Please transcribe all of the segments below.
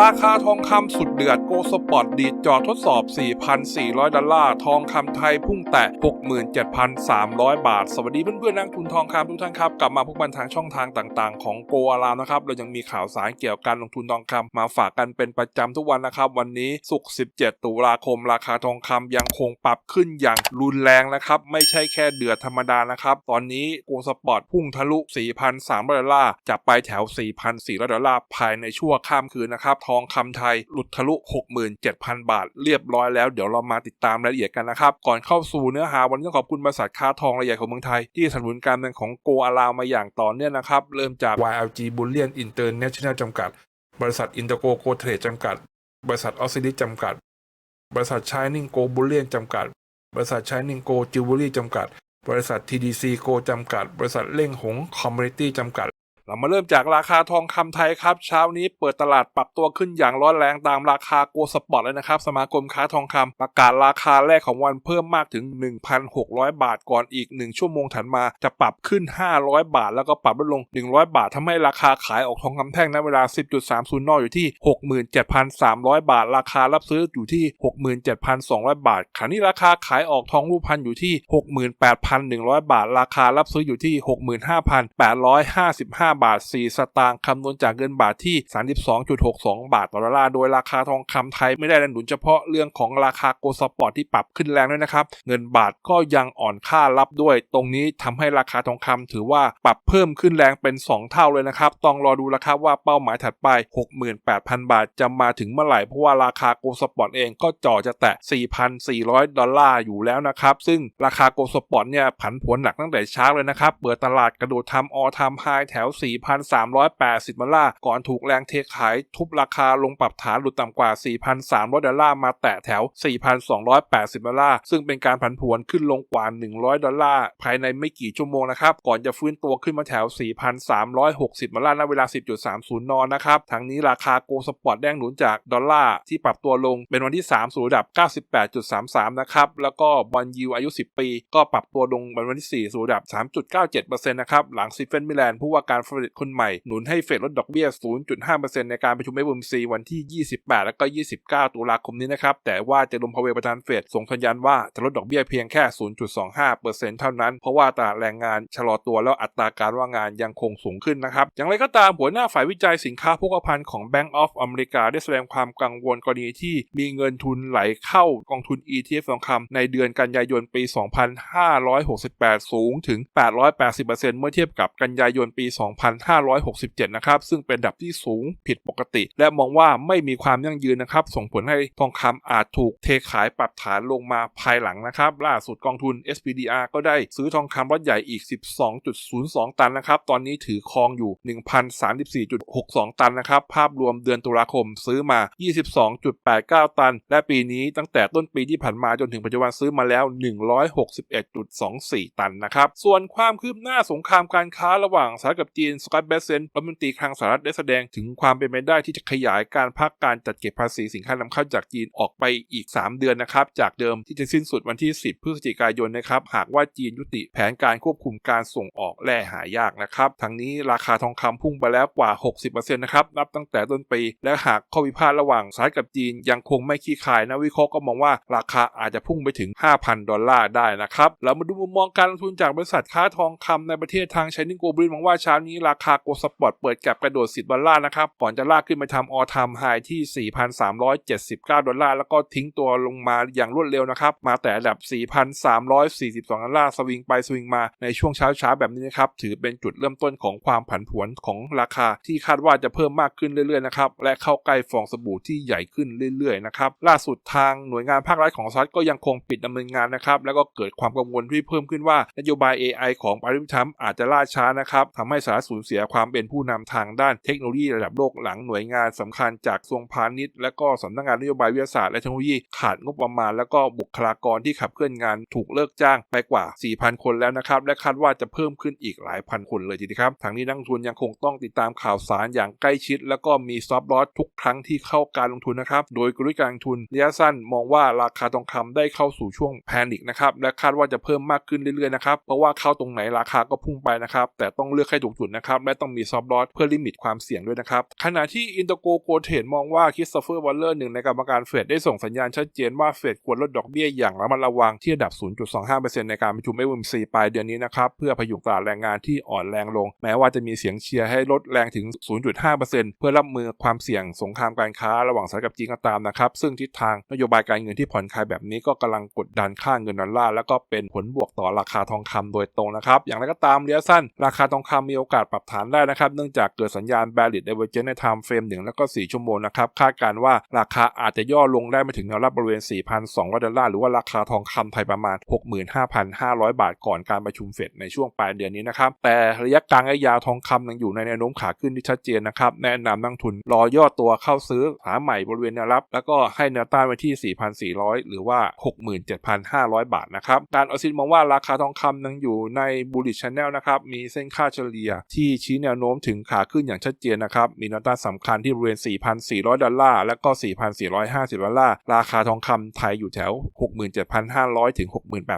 ราคาทองคำสุดเดือดโกสปอร์ตดีดจอทดสอบ 4,400 ดอลลาร์ ทองคำไทยพุ่งแตะ 67,300 บาท สวัสดีเพื่อนๆนักทุนทองคำทุกท่านครับ กลับมาพบกันทางช่องทางต่างๆ ของโกอารามนะครับ เรายังมีข่าวสารเกี่ยวกับการลงทุนทองคำมาฝากกันเป็นประจำทุกวันนะครับ วันนี้ศุกร์17 ตุลาคม ราคาทองคำยังคงปรับขึ้นอย่างรุนแรงนะครับ ไม่ใช่แค่เดือดธรรมดานะครับ ตอนนี้โกสปอร์ตพุ่งทะลุ 4,300 ดอลลาร์จะไปแถว 4,400 ดอลลาร์ภายในชั่วข้ามคืนนะครับ ทองคำไทยหลุดทะลุ 67,000 บาท เรียบร้อยแล้ว เดี๋ยวเรามาติดตามรายละเอียดกันนะครับ ก่อนเข้าสู่เนื้อหาวันนต้องขอบคุณบริษัทค้าทองรายใหญ่ของเมืองไทย ที่สนับสนุนการเงินของโกอาลามาอย่างต่อเนื่องนะครับ เริ่มจาก YLG Bullion International จำกัด บริษัทอินเตอร์โกโกเทรดจำกัด บริษัทออสซิลิจำกัด บริษัทชายนิงโกบุลเลียนจำกัด บริษัทชายนิงโกจิวเวลรี่จำกัด บริษัท TDC โกจำกัด บริษัทเล่งหงคอมมูนิตี้จำกัด เรามาเริ่มจากราคาทองคำไทยครับ เช้านี้เปิดตลาดปรับตัวขึ้นอย่างร้อนแรงตามราคาโกลสปอร์ตเลยนะครับ สมาคมค้าทองคำประกาศราคาแรกของวันเพิ่มมากถึง 1,600 บาทก่อนอีก 1 ชั่วโมงถัดมาจะปรับขึ้น 500 บาท แล้วก็ปรับลดลง 100 บาททำให้ราคาขายออกทองคำแท่งณเวลา 10.30นอยู่ที่ 67,300 บาท ราคารับซื้ออยู่ที่ 67,200 บาทขณะนี้ราคาขายออกทองรูปพันอยู่ที่ 68,100 บาท ราคารับซื้ออยู่ที่ 65,855บาท 4 สตางค์คำนวณจากเงินบาทที่ 32.62 บาทต่อดอลลาร์ โดยราคาทองคำไทยไม่ได้แรงหนุนเฉพาะเรื่องของราคาโกลสปอร์ตที่ปรับขึ้นแรงด้วยนะครับ เงินบาทก็ยังอ่อนค่ารับด้วย ตรงนี้ทำให้ราคาทองคำถือว่าปรับเพิ่มขึ้นแรงเป็น 2 เท่าเลยนะครับ ต้องรอดูราคาว่าเป้าหมายถัดไป 68,000 บาทจะมาถึงเมื่อไหร่เพราะว่าราคาโกลสปอร์ตเองก็จ่อจะแตะ 4,400 ดอลลาร์อยู่แล้วนะครับ ซึ่งราคาโกลสปอร์ตเนี่ยผันผวนหนักตั้งแต่เช้าเลยนะครับ เปิดตลาดกระโดดทำออทำไฮแถว4,380ดอลลาร์ก่อนถูกแรงเทขายทุบราคาลงปรับฐานหลุดต่ำกว่า 4,300 ดอลลาร์มาแตะแถว 4,280 ดอลลาร์ ซึ่งเป็นการผันผวนขึ้นลงกว่า 100 ดอลลาร์ ภายในไม่กี่ชั่วโมงนะครับ ก่อนจะฟื้นตัวขึ้นมาแถว 4,360 ดอลลาร์ณเวลา 10.30 น นะครับ ทั้งนี้ราคาโกลสปอร์ตแดงหนุนจากดอลลาร์ที่ปรับตัวลงเป็นวันที่ 3 สู่ระดับ 98.33 นะครับ แล้วก็บอลยูอายุ 10 ปี ก็ปรับตัวลงเป็นวันที่ 4 สู่ระดับ 3.97%นะครับ หลังซิฟเฟนมิแลนผู้ว่าการเฟดคนใหม่ หนุนให้เฟดลดดอกเบี้ย 0.5%ในการประชุม FOMC วันที่ 28 และก็ 29 ตุลาคมนี้นะครับ แต่ว่าเจอรมพาเวลประธานเฟดส่งสัญญาณว่าจะลดดอกเบี้ยเพียงแค่ 0.25%เท่านั้น เพราะว่าตลาดแรงงานชะลอตัวแล้วอัตราการว่างงานยังคงสูงขึ้นนะครับ อย่างไรก็ตามหัวหน้าฝ่ายวิจัยสินค้าโภคภัณฑ์ของ Bank of America ได้แสดงความกังวลกรณีที่มีเงินทุนไหลเข้ากองทุน ETF ทองคำในเดือนกันยายนปี 2568 สูงถึง 880%เมื่อเทียบกับกันยายนปี2567 นะครับ ซึ่งเป็นดับที่สูงผิดปกติ และมองว่าไม่มีความยั่งยืนนะครับ ส่งผลให้ทองคำอาจถูกเทขายปรับฐานลงมาภายหลังนะครับ ล่าสุดกองทุน SPDR ก็ได้ซื้อทองคำรถใหญ่อีก 12.02 ตันนะครับ ตอนนี้ถือครองอยู่ 1,034.62 ตันนะครับ ภาพรวมเดือนตุลาคมซื้อมา 22.89 ตัน และปีนี้ตั้งแต่ต้นปีที่ผ่านมาจนถึงปัจจุบันซื้อมาแล้ว 161.24 ตันนะครับ ส่วนความคืบหน้าสงครามการค้าระหว่างสหรัฐกับจีนสกอตเบสเซนรัฐมนตรีคลังสหรัฐได้แสดงถึงความเป็นไปได้ที่จะขยายการพักการจัดเก็บภาษีสินค้านำเข้าจากจีนออกไปอีก 3 เดือนนะครับ จากเดิมที่จะสิ้นสุดวันที่ 10 พฤศจิกายนนะครับ หากว่าจีนยุติแผนการควบคุมการส่งออกแร่หายากนะครับทั้งนี้ราคาทองคำพุ่งไปแล้วกว่า 60%นะครับนับตั้งแต่ต้นปี และหากข้อพิพาทระหว่างสหรัฐกับจีนยังคงไม่ขี้คายนักวิเคราะห์ก็มองว่าราคาอาจจะพุ่งไปถึง 5,000 ดอลลาร์ได้นะครับเรามาดูมุมมองการลงทุนจากบริษัทค้าทองคำในประเทศทางชนิงโกบรินมองว่าเช้านี้ราคาโกลสปอร์ตเปิดกับกระโดด 10 ดอลลาร์นะครับ ก่อนจะลากขึ้นไปทำออทามไฮที่ 4,379 ดอลลาร์ แล้วก็ทิ้งตัวลงมาอย่างรวดเร็วนะครับ มาแต่ระดับ 4,342 ดอลลาร์ สวิงไปสวิงมาในช่วงเช้าช้าแบบนี้นะครับ ถือเป็นจุดเริ่มต้นของความผันผวนของราคาที่คาดว่าจะเพิ่มมากขึ้นเรื่อยๆนะครับ และเข้าใกล้ฟองสบู่ที่ใหญ่ขึ้นเรื่อยๆนะครับ ล่าสุดทางหน่วยงานภาครัฐของสหรัฐก็ยังคงปิดดำเนินงานนะครับ แล้วก็เกิดความกังวลที่เพิ่มขึ้นว่านโยบาย AI ของปาริมทัมอาจจะล่าช้านะครับทำให้สหรัฐสูญเสียความเป็นผู้นำทางด้านเทคโนโลยีระดับโลกหลังหน่วยงานสำคัญจากกระทรวงพาณิชย์ และก็สำนักงานนโยบายวิทยาศาสตร์และเทคโนโลยีขาดงบประมาณ แล้วก็บุคลากรที่ขับเคลื่อนงานถูกเลิกจ้างไปกว่า 4,000 คนแล้วนะครับ และคาดว่าจะเพิ่มขึ้นอีกหลายพันคนเลยทีเดียวครับทางนี้นักลงทุนยังคงต้องติดตามข่าวสารอย่างใกล้ชิด แล้วก็มีซอฟต์ลอสทุกครั้งที่เข้าการลงทุนนะครับ โดยกลยุทธ์การลงทุนระยะสั้นมองว่าราคาทองคำได้เข้าสู่ช่วงแพนิคนะครับและคาดว่าจะเพิ่มมากขึ้นเรื่อยๆนะครับเพราะว่าเข้าตรงไหนราคาก็พุ่งไปนะครับแต่ต้องเลือกให้ถูกจุดนะครับและต้องมีซอฟต์ลอสเพื่อลิมิตความเสี่ยงด้วยนะครับขณะที่อินโตโกโกเทนมองว่าคริสโตเฟอร์วอลเลอร์หนึ่งในกรรมการเฟดได้ส่งสัญญาณชัดเจนว่าเฟดควรลดดอกเบี้ยอย่างระมัดระวังที่ระดับ 0.25%ในการประชุม FOMC ปลายเดือนนี้นะครับเพื่อพยุงตลาดแรงงานที่อ่อนแรงลง แม้ว่าจะมีเสียงเชียร์ให้ลดแรงถึง 0.5%เพื่อรับมือความเสี่ยงสงครามการค้าระหว่างสหรัฐกับจีนก็ตามนะครับซึ่งทิศทางนโยบายการเงินที่ผ่อนคลายแบบนี้ก็กำลังกดดันค่าเงินดอลลาร์แล้วก็เป็นผลบวกต่อราคาทองคำโดยตรงนะครับอย่างไรก็ตามระยะสั้น ราคาทองคำมีโอกาสปรับฐานได้นะครับ เนื่องจากเกิดสัญญาณ bearish divergence ใน time frame 1 แล้วก็ 4 ชั่วโมงนะครับ คาดการว่าราคาอาจจะย่อลงได้มาถึงแนวรับบริเวณ 4,200 ดอลลาร์หรือว่าราคาทองคำไทยประมาณ 65,500 บาทก่อนการประชุมเฟดในช่วงปลายเดือนนี้นะครับ แต่ระยะกลางและยาวทองคำยังอยู่ในแนวโน้มขาขึ้นที่ชัดเจนนะครับ แนะนำนักทุนรอย่อตัวเข้าซื้อหาใหม่บริเวณแนวรับ แล้วก็ให้แนวต้านไว้ที่ 4,400 หรือว่า 67,500 บาทนะครับ การออซินมองว่าราคาทองคำยังอยู่ในบูลลิชชันแนลนะครับ มีเส้นค่าเฉลี่ยที่ชี้แนวโน้มถึงขาขึ้นอย่างชัดเจนนะครับ มีแนวต้านสำคัญที่บริเวณ 4,400 ดอลลาร์ และก็ 4,450 ดอลลาร์ ราคาทองคำไทยอยู่แถว 67,500 ถึง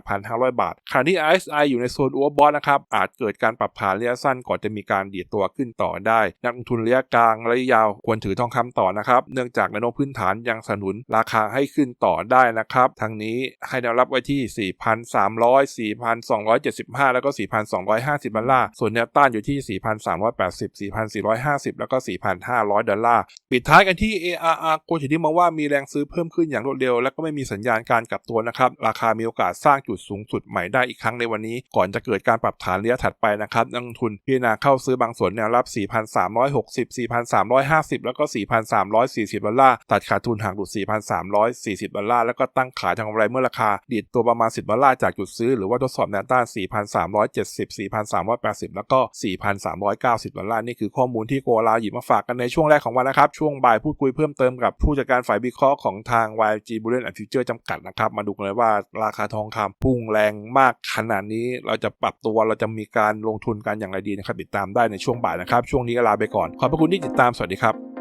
68,500 บาทขณะที่ RSI อยู่ในโซนอัวบอสนะครับ อาจเกิดการปรับฐานระยะสั้นก่อนจะมีการดีดตัวขึ้นต่อได้ นักลงทุนระยะกลางระยะยาวควรถือทองคำต่อนะครับ เนื่องจากแนวโน้มพื้นฐานยังสนับสนุนราคาให้ขึ้นต่อได้นะครับ ทั้งนี้ให้แนวรับไว้ที่ 4,300 4,275 แล้วก็ 4,250ดอลลาร์ ส่วนแนวต้านอยู่ที่4,380 4,450 แล้วก็ 4,500 ดอลลาร์ ปิดท้ายกันที่ ARR โกชิที่มองว่ามีแรงซื้อเพิ่มขึ้นอย่างรวดเร็ว และก็ไม่มีสัญญาณการกลับตัวนะครับ ราคามีโอกาสสร้างจุดสูงสุดใหม่ได้อีกครั้งในวันนี้ ก่อนจะเกิดการปรับฐานระยะถัดไปนะครับนักลงทุนพิจารณาเข้าซื้อบางส่วนแนวรับ 4,360 4,350 แล้วก็ 4,340 ดอลลาร์ ตัดขาดทุนห่างหลุด 4,340 ดอลลาร์ แล้วก็ตั้งขายทางกำไรเมื่อราคาดีดตัวประมาณ 10 ดอลลาร์จากจุดซื้อ หรือว่าทดสอบแนวต้าน 4,370 4,380 แล้วก็1,390 ดอลลาร์นี่คือข้อมูลที่โกลาหยิบมาฝากกันในช่วงแรกของวันนะครับ ช่วงบ่ายพูดคุยเพิ่มเติมกับผู้จัดการฝ่ายวิเคราะห์ของทาง YG Bullion and Future จำกัดนะครับ มาดูกันเลยว่าราคาทองคำพุ่งแรงมากขนาดนี้เราจะปรับตัวเราจะมีการลงทุนกันอย่างไรดีนะครับติดตามได้ในช่วงบ่ายนะครับ ช่วงนี้ก็ลาไปก่อน ขอบพระคุณที่ติดตามสวัสดีครับ